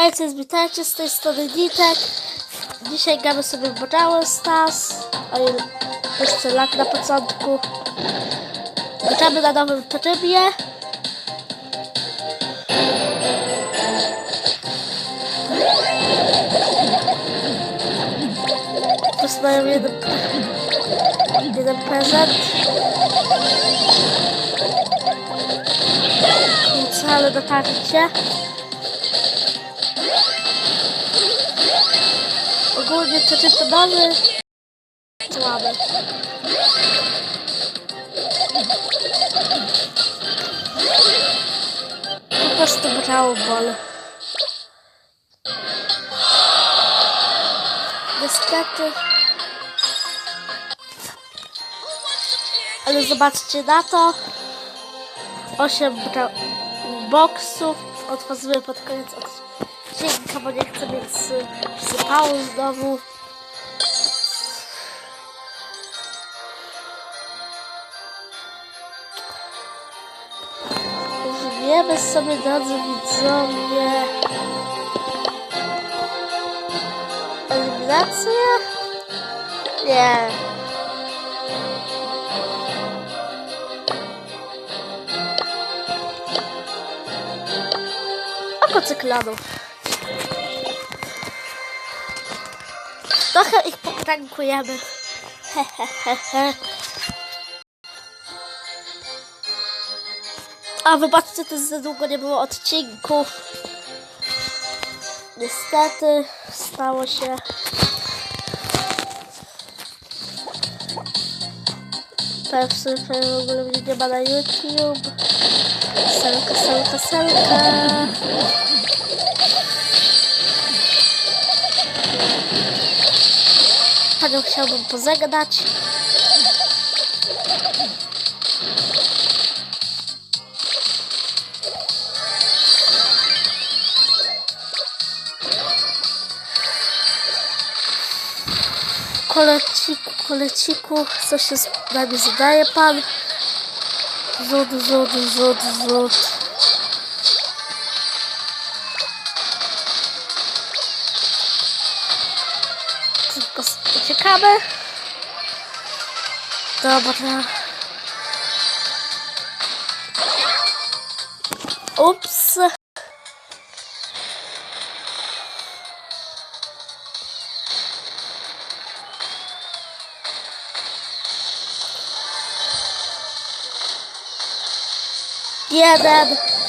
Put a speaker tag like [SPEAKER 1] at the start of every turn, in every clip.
[SPEAKER 1] Hej, cześć, witajcie z tej strony Nitek. Dzisiaj gramy sobie w Brawl Stars. O ile jeszcze lak na początku. Gramy na nowym trybie. Dostaję jeden, jeden prezent. Nic, ale dotarcie. Ogólnie te typy nowy słabe. Po prostu brało bol. Niestety. Ale zobaczcie na to. 8 bra- boksów otworzymy pod koniec odcinka, bo nie chcę mieć sy- sypału znowu. Wiemy sobie, drodzy widzowie, eliminację? Nie. Oko cyklanów. Trochę ich poprankujemy. Hehehehe. A wybaczcie, też za długo nie było odcinków. Niestety stało się. Pierwszy w ogóle mnie nie ma na YouTube. Selka, selka, selka. Panią chciałbym pożegnać. Koleciku, koleciku, co się z nami zadaje pan? Zod, zod, zod, zod. Stück habe. Roboter. Ups. Yeah, Dad.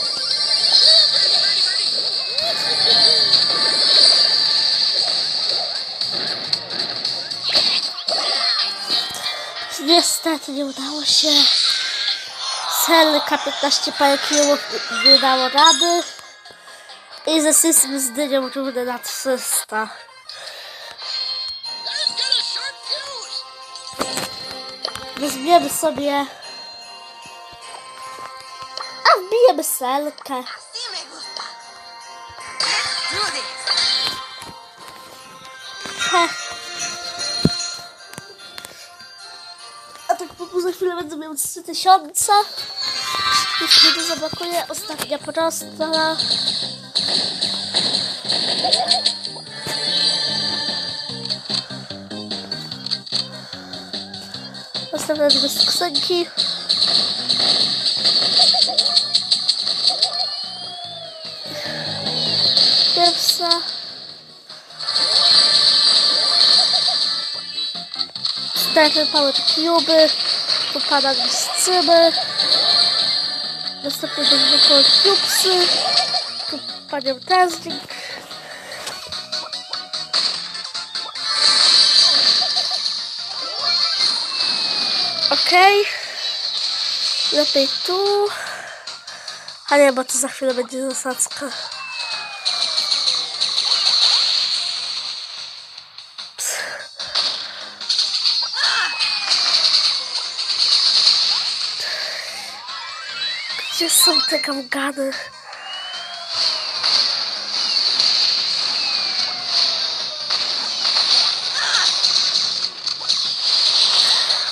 [SPEAKER 1] Niestety nie udało się. Celka 15 pajekilów nie dało rady. I ze system z dynią równy na 300.
[SPEAKER 2] Let's get a sharp fuse!
[SPEAKER 1] Weźmiemy sobie... A wbijemy selkę.
[SPEAKER 2] Así
[SPEAKER 1] tak po za chwilę będę miał 3000. Jeśli mnie to zablokuje, ostatnia prosta. Następne dwie skrzynki. Pierwsza. Cztery power cube, popada scymy, następnie dwóch power cubesy, tu panią testing. Okej, lepiej tu, a nie, bo to za chwilę będzie zasadzka. Gdzie są te gałgany?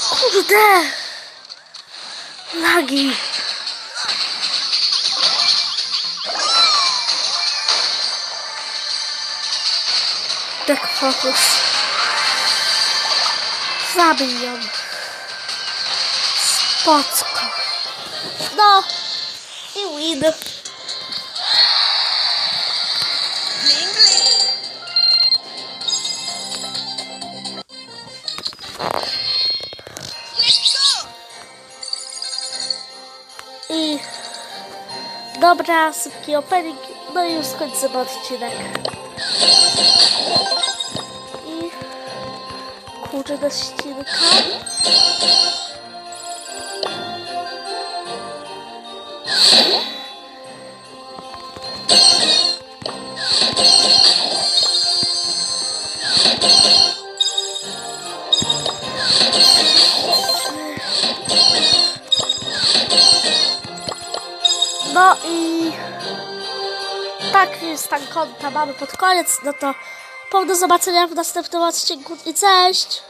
[SPEAKER 1] Kurde! Lagi! Tak fokus. Zabij ją. Spocko. No. I win. I dobra, szybki opening, no i już skończymy odcinek. I kurde ścinka. No i tak jest stan konta mamy pod koniec, no to po do zobaczenia w następnym odcinku i cześć!